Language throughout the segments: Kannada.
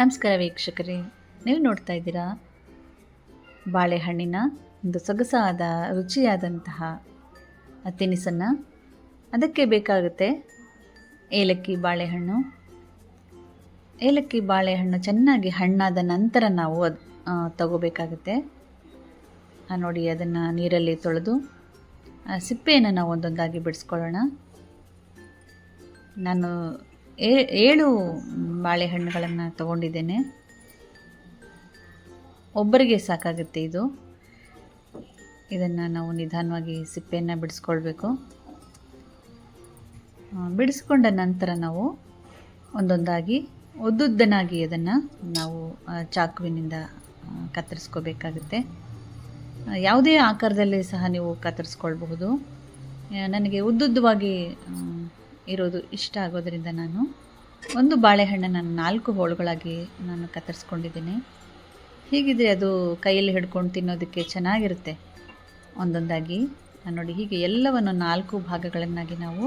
ನಮಸ್ಕಾರ ವೀಕ್ಷಕರೇ, ನೀವು ನೋಡ್ತಾ ಇದ್ದೀರಾ ಬಾಳೆಹಣ್ಣಿನ ಒಂದು ಸೊಗಸಾದ, ರುಚಿಯಾದಂತಹ ತಿನಿಸನ್ನು ಅದಕ್ಕೆ ಬೇಕಾಗುತ್ತೆ ಏಲಕ್ಕಿ ಬಾಳೆಹಣ್ಣು. ಏಲಕ್ಕಿ ಬಾಳೆಹಣ್ಣು ಚೆನ್ನಾಗಿ ಹಣ್ಣಾದ ನಂತರ ನಾವು ಅದು ತಗೋಬೇಕಾಗುತ್ತೆ. ನೋಡಿ, ಅದನ್ನು ನೀರಲ್ಲಿ ತೊಳೆದು ಸಿಪ್ಪೆಯನ್ನು ನಾವು ಒಂದೊಂದಾಗಿ ಬಿಡಿಸ್ಕೊಳ್ಳೋಣ. ನಾನು ಏಳು ಬಾಳೆಹಣ್ಣುಗಳನ್ನು ತಗೊಂಡಿದ್ದೇನೆ. ಒಬ್ಬರಿಗೆ ಸಾಕಾಗುತ್ತೆ ಇದು. ಇದನ್ನು ನಾವು ನಿಧಾನವಾಗಿ ಸಿಪ್ಪೆಯನ್ನು ಬಿಡಿಸ್ಕೊಳ್ಬೇಕು. ಬಿಡಿಸ್ಕೊಂಡ ನಂತರ ನಾವು ಒಂದೊಂದಾಗಿ ಉದ್ದುದ್ದನಾಗಿ ಅದನ್ನು ನಾವು ಚಾಕುವಿನಿಂದ ಕತ್ತರಿಸ್ಕೋಬೇಕಾಗುತ್ತೆ. ಯಾವುದೇ ಆಕಾರದಲ್ಲಿ ಸಹ ನೀವು ಕತ್ತರಿಸ್ಕೊಳ್ಬಹುದು. ನನಗೆ ಉದ್ದುದ್ದವಾಗಿ ಇರೋದು ಇಷ್ಟ ಆಗೋದರಿಂದ ನಾನು ಒಂದು ಬಾಳೆಹಣ್ಣನ್ನು ನಾಲ್ಕು ಹೋಳುಗಳಾಗಿ ನಾನು ಕತ್ತರಿಸ್ಕೊಂಡಿದ್ದೀನಿ. ಹೀಗಿದ್ರೆ ಅದು ಕೈಯಲ್ಲಿ ಹಿಡ್ಕೊಂಡು ತಿನ್ನೋದಕ್ಕೆ ಚೆನ್ನಾಗಿರುತ್ತೆ. ಒಂದೊಂದಾಗಿ ನಾನು ನೋಡಿ ಹೀಗೆ ಎಲ್ಲವನ್ನು ನಾಲ್ಕು ಭಾಗಗಳನ್ನಾಗಿ ನಾವು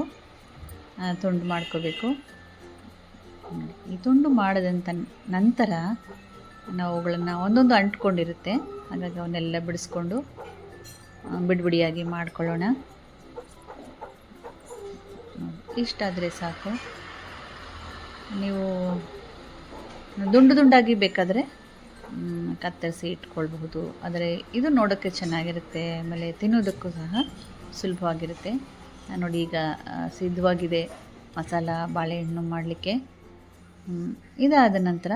ತುಂಡು ಮಾಡ್ಕೋಬೇಕು. ಈ ತುಂಡು ಮಾಡಿದಂಥ ನಂತರ ನಾವು ಅವುಗಳನ್ನು ಒಂದೊಂದು ಅಂಟ್ಕೊಂಡಿರುತ್ತೆ. ಹಾಗಾಗಿ ಅವನ್ನೆಲ್ಲ ಬಿಡಿಸ್ಕೊಂಡು ಬಿಡಿಬಿಡಿಯಾಗಿ ಮಾಡ್ಕೊಳ್ಳೋಣ. ಇಷ್ಟಾದರೆ ಸಾಕು. ನೀವು ದುಂಡು ದುಂಡಾಗಿ ಬೇಕಾದರೆ ಕತ್ತರಿಸಿ ಇಟ್ಕೊಳ್ಬಹುದು. ಆದರೆ ಇದು ನೋಡೋಕ್ಕೆ ಚೆನ್ನಾಗಿರುತ್ತೆ, ಆಮೇಲೆ ತಿನ್ನೋದಕ್ಕೂ ಸಹ ಸುಲಭವಾಗಿರುತ್ತೆ. ನೋಡಿ ಈಗ ಸಿದ್ಧವಾಗಿದೆ. ಮಸಾಲ, ಬಾಳೆಹಣ್ಣು ಮಾಡಲಿಕ್ಕೆ. ಇದಾದ ನಂತರ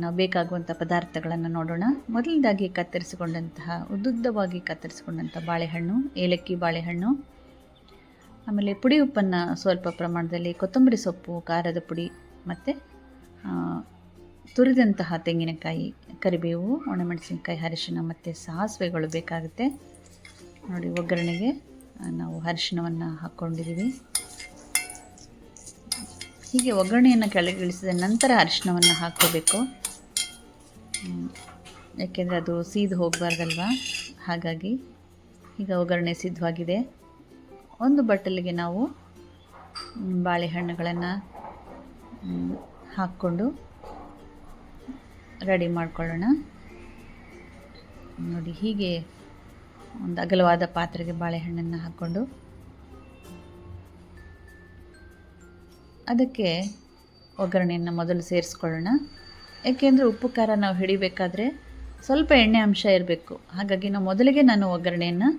ನಾವು ಬೇಕಾಗುವಂಥ ಪದಾರ್ಥಗಳನ್ನು ನೋಡೋಣ. ಮೊದಲನೇದಾಗಿ ಕತ್ತರಿಸಿಕೊಂಡಂತಹ, ಉದ್ದುದ್ದವಾಗಿ ಕತ್ತರಿಸಿಕೊಂಡಂಥ ಬಾಳೆಹಣ್ಣು, ಏಲಕ್ಕಿ ಬಾಳೆಹಣ್ಣು. ಆಮೇಲೆ ಪುಡಿ ಉಪ್ಪನ್ನು ಸ್ವಲ್ಪ ಪ್ರಮಾಣದಲ್ಲಿ ಕೊತ್ತಂಬರಿ ಸೊಪ್ಪು, ಖಾರದ ಪುಡಿ ಮತ್ತು ತುರಿದಂತಹ ತೆಂಗಿನಕಾಯಿ, ಕರಿಬೇವು, ಒಣಮೆಣಸಿನಕಾಯಿ, ಅರಿಶಿನ ಮತ್ತು ಸಾಸಿವೆಗಳು ಬೇಕಾಗುತ್ತೆ. ನೋಡಿ, ಒಗ್ಗರಣೆಗೆ ನಾವು ಅರಿಶಿನವನ್ನು ಹಾಕ್ಕೊಂಡಿದ್ದೀವಿ. ಹೀಗೆ ಒಗ್ಗರಣೆಯನ್ನು ಕೆಳಗಿಳಿಸಿದ ನಂತರ ಅರಿಶಿನವನ್ನು ಹಾಕ್ಕೋಬೇಕು. ಹ್ಮ್. ಯಾಕೆಂದರೆ ಅದು ಸೀದು ಹೋಗಬಾರ್ದಲ್ವಾ? ಹಾಗಾಗಿ ಈಗ ಒಗ್ಗರಣೆ ಸಿದ್ಧವಾಗಿದೆ. ಒಂದು ಬಟ್ಟಲಿಗೆ ನಾವು ಬಾಳೆಹಣ್ಣುಗಳನ್ನು ಹಾಕ್ಕೊಂಡು ರೆಡಿ ಮಾಡ್ಕೊಳ್ಳೋಣ. ನೋಡಿ, ಹೀಗೆ ಒಂದು ಅಗಲವಾದ ಪಾತ್ರೆಗೆ ಬಾಳೆಹಣ್ಣನ್ನು ಹಾಕ್ಕೊಂಡು, ಅದಕ್ಕೆ ಒಗ್ಗರಣೆಯನ್ನು ಮೊದಲು ಸೇರಿಸ್ಕೊಳ್ಳೋಣ. ಏಕೆಂದರೆ ಉಪ್ಪು, ಖಾರ ನಾವು ಹಿಡಿಬೇಕಾದ್ರೆ ಸ್ವಲ್ಪ ಎಣ್ಣೆ ಅಂಶ ಇರಬೇಕು. ಹಾಗಾಗಿ ನಾವು ಮೊದಲಿಗೆ ನಾನು ಒಗ್ಗರಣೆಯನ್ನು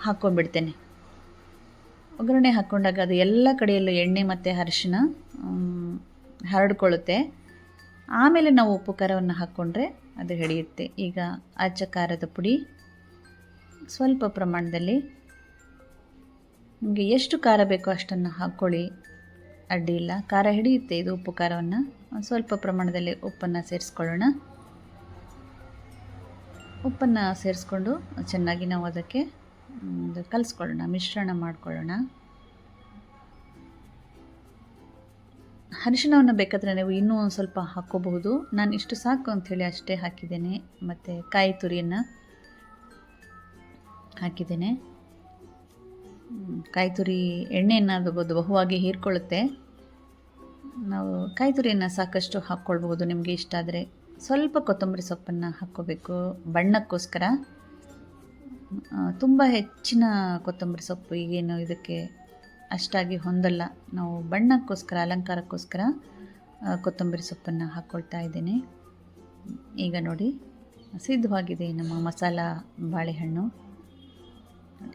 ಹಾಕ್ಕೊಂಡ್ಬಿಡ್ತೇನೆ. ಒಗ್ಗರಣೆ ಹಾಕ್ಕೊಂಡಾಗ ಅದು ಎಲ್ಲ ಕಡೆಯಲ್ಲೂ ಎಣ್ಣೆ ಮತ್ತು ಅರಿಶಿನ ಹರಡ್ಕೊಳ್ಳುತ್ತೆ. ಆಮೇಲೆ ನಾವು ಉಪ್ಪು ಖಾರವನ್ನು ಹಾಕ್ಕೊಂಡ್ರೆ ಅದು ಹಿಡಿಯುತ್ತೆ. ಈಗ ಅಚ್ಚ ಖಾರದ ಪುಡಿ ಸ್ವಲ್ಪ ಪ್ರಮಾಣದಲ್ಲಿ. ನಿಮಗೆ ಎಷ್ಟು ಖಾರ ಬೇಕೋ ಅಷ್ಟನ್ನು ಹಾಕ್ಕೊಳ್ಳಿ. ಅಡ್ಡಿ ಇಲ್ಲ. ಖಾರ ಹಿಡಿಯುತ್ತೆ ಇದು ಉಪ್ಪು ಖಾರವನ್ನು. ಸ್ವಲ್ಪ ಪ್ರಮಾಣದಲ್ಲಿ ಉಪ್ಪನ್ನು ಸೇರಿಸ್ಕೊಳ್ಳೋಣ. ಉಪ್ಪನ್ನು ಸೇರಿಸ್ಕೊಂಡು ಚೆನ್ನಾಗಿ ನಾವು ಅದಕ್ಕೆ ಕಲಿಸ್ಕೊಳ್ಳೋಣ, ಮಿಶ್ರಣ ಮಾಡಿಕೊಳ್ಳೋಣ. ಅರಿಶಿಣವನ್ನು ಬೇಕಾದರೆ ನೀವು ಇನ್ನೂ ಒಂದು ಸ್ವಲ್ಪ ಹಾಕ್ಕೋಬಹುದು. ನಾನು ಇಷ್ಟು ಸಾಕು ಅಂಥೇಳಿ ಅಷ್ಟೇ ಹಾಕಿದ್ದೇನೆ. ಮತ್ತು ಕಾಯಿ ತುರಿಯನ್ನು ಹಾಕಿದ್ದೇನೆ. ಕಾಯಿ ತುರಿ ಎಣ್ಣೆಯನ್ನು ಅದು ಬಹುವಾಗಿ ಹೀರ್ಕೊಳ್ಳುತ್ತೆ. ನಾವು ಕಾಯಿ ತುರಿಯನ್ನು ಸಾಕಷ್ಟು ಹಾಕ್ಕೊಳ್ಬಹುದು ನಿಮಗೆ ಇಷ್ಟ ಆದರೆ. ಸ್ವಲ್ಪ ಕೊತ್ತಂಬರಿ ಸೊಪ್ಪನ್ನು ಹಾಕ್ಕೋಬೇಕು ಬಣ್ಣಕ್ಕೋಸ್ಕರ. ತುಂಬ ಹೆಚ್ಚಿನ ಕೊತ್ತಂಬರಿ ಸೊಪ್ಪು ಈಗೇನು ಇದಕ್ಕೆ ಅಷ್ಟಾಗಿ ಹೊಂದಲ್ಲ. ನಾವು ಬಣ್ಣಕ್ಕೋಸ್ಕರ, ಅಲಂಕಾರಕ್ಕೋಸ್ಕರ ಕೊತ್ತಂಬರಿ ಸೊಪ್ಪನ್ನು ಹಾಕ್ಕೊಳ್ತಾ ಇದ್ದೇನೆ. ಈಗ ನೋಡಿ, ಸಿದ್ಧವಾಗಿದೆ ನಮ್ಮ ಮಸಾಲ ಬಾಳೆಹಣ್ಣು.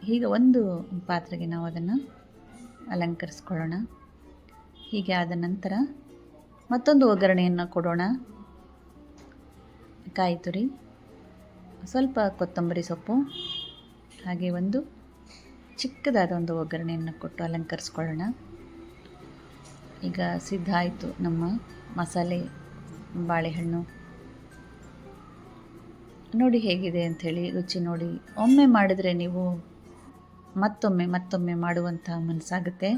ಈಗ ಒಂದು ಪಾತ್ರೆಗೆ ನಾವು ಅದನ್ನು ಅಲಂಕರಿಸ್ಕೊಳ್ಳೋಣ. ಹೀಗೆ ಆದ ನಂತರ ಮತ್ತೊಂದು ಒಗ್ಗರಣೆಯನ್ನು ಕೊಡೋಣ. ಕಾಯಿ ತುರಿ ಸ್ವಲ್ಪ ಕೊತ್ತಂಬರಿ ಸೊಪ್ಪು. ಹಾಗೆ ಒಂದು ಚಿಕ್ಕದಾದ ಒಂದು ಒಗ್ಗರಣೆಯನ್ನು ಕೊಟ್ಟು ಅಲಂಕರಿಸ್ಕೊಳ್ಳೋಣ. ಈಗ ಸಿದ್ಧ ಆಯಿತು ನಮ್ಮ ಮಸಾಲೆ, ಬಾಳೆಹಣ್ಣು. ನೋಡಿ ಹೇಗಿದೆ ಅಂಥೇಳಿ ರುಚಿ ನೋಡಿ. ಒಮ್ಮೆ ಮಾಡಿದರೆ ನೀವು ಮತ್ತೊಮ್ಮೆ ಮತ್ತೊಮ್ಮೆ ಮಾಡುವಂಥ ಮನಸ್ಸಾಗುತ್ತೆ.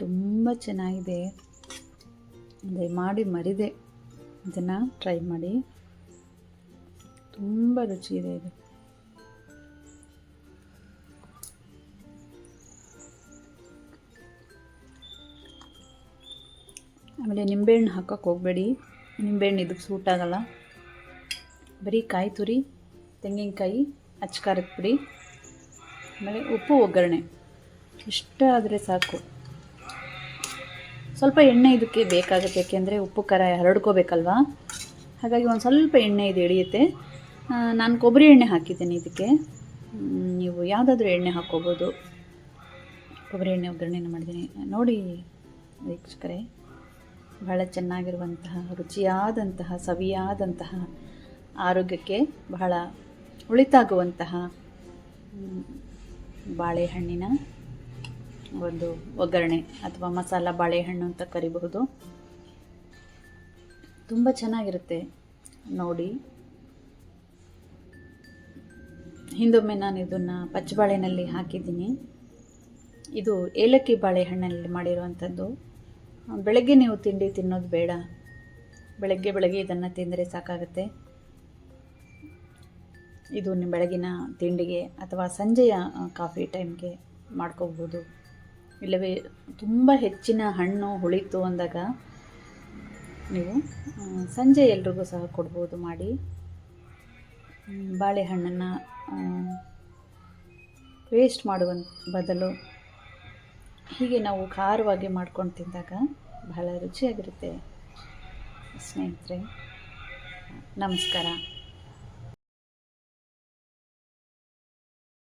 ತುಂಬ ಚೆನ್ನಾಗಿದೆ. ಮಾಡಿ ಮರಿದೆ. ಇದನ್ನು ಟ್ರೈ ಮಾಡಿ. ತುಂಬ ರುಚಿ ಇದೆ ಇದು. ಆಮೇಲೆ ನಿಂಬೆಹಣ್ಣು ಹಾಕೋಕ್ಕೆ ಹೋಗಬೇಡಿ. ನಿಂಬೆಹಣ್ಣು ಇದಕ್ಕೆ ಸೂಟ್ ಆಗಲ್ಲ. ಬರೀ ಕಾಯಿ ತುರಿ, ತೆಂಗಿನಕಾಯಿ ಅಚ್ಕಾರದ ಪುಡಿ, ಆಮೇಲೆ ಉಪ್ಪು ಒಗ್ಗರಣೆ. ಇಷ್ಟ ಆದರೆ ಸಾಕು. ಸ್ವಲ್ಪ ಎಣ್ಣೆ ಇದಕ್ಕೆ ಬೇಕಾಗುತ್ತೆ ಏಕೆಂದರೆ ಉಪ್ಪು ಖಾರ ಹರಡ್ಕೋಬೇಕಲ್ವಾ? ಹಾಗಾಗಿ ಒಂದು ಸ್ವಲ್ಪ ಎಣ್ಣೆ ಇದು ಎಳಿಯುತ್ತೆ. ನಾನು ಕೊಬ್ಬರಿ ಎಣ್ಣೆ ಹಾಕಿದ್ದೇನೆ ಇದಕ್ಕೆ. ನೀವು ಯಾವುದಾದ್ರೂ ಎಣ್ಣೆ ಹಾಕ್ಕೋಬೋದು. ಕೊಬ್ಬರಿ ಎಣ್ಣೆ ಒಗ್ಗರಣೆಯನ್ನು ಮಾಡಿದ್ದೀನಿ. ನೋಡಿ ವೀಕ್ಷಕರೇ, ಬಹಳ ಚೆನ್ನಾಗಿರುವಂತಹ, ರುಚಿಯಾದಂತಹ, ಸವಿಯಾದಂತಹ ಆರೋಗ್ಯಕ್ಕೆ ಬಹಳ ಉಳಿತಾಗುವಂತಹ ಬಾಳೆಹಣ್ಣಿನ ಒಂದು ಒಗ್ಗರಣೆ ಅಥವಾ ಮಸಾಲ ಬಾಳೆಹಣ್ಣು ಅಂತ ಕರಿಬಹುದು. ತುಂಬ ಚೆನ್ನಾಗಿರುತ್ತೆ ನೋಡಿ. ಹಿಂದೊಮ್ಮೆ ನಾನು ಇದನ್ನು ಪಚ್ಚಬಾಳೆನಲ್ಲಿ ಹಾಕಿದ್ದೀನಿ. ಇದು ಏಲಕ್ಕಿ ಬಾಳೆಹಣ್ಣಲ್ಲಿ ಮಾಡಿರುವಂಥದ್ದು. ಬೆಳಗ್ಗೆ ನೀವು ತಿಂಡಿ ತಿನ್ನೋದು ಬೇಡ. ಬೆಳಗ್ಗೆ ಬೆಳಗ್ಗೆ ಇದನ್ನು ತಿಂದರೆ ಸಾಕಾಗುತ್ತೆ. ಇದು ನಿಮ್ಮ ಬೆಳಗಿನ ತಿಂಡಿಗೆ ಅಥವಾ ಸಂಜೆಯ ಕಾಫಿ ಟೈಮ್ಗೆ ಮಾಡ್ಕೋಬೋದು ಇಲ್ಲವೇ, ತುಂಬ ಹೆಚ್ಚಿನ ಹಣ್ಣು ಹುಳಿತು ಅಂದಾಗ ನೀವು ಸಂಜೆ ಎಲ್ರಿಗೂ ಸಹ ಕೊಡ್ಬೋದು ಮಾಡಿ. ಬಾಳೆಹಣ್ಣನ್ನು ವೇಸ್ಟ್ ಮಾಡುವ ಬದಲು ಹೀಗೆ ನಾವು ಖಾರವಾಗಿ ಮಾಡ್ಕೊಂಡು ತಿಂದಾಗ ಬಹಳ ರುಚಿಯಾಗಿರುತ್ತೆ. ಸ್ನೇಹಿತರೆ, ನಮಸ್ಕಾರ.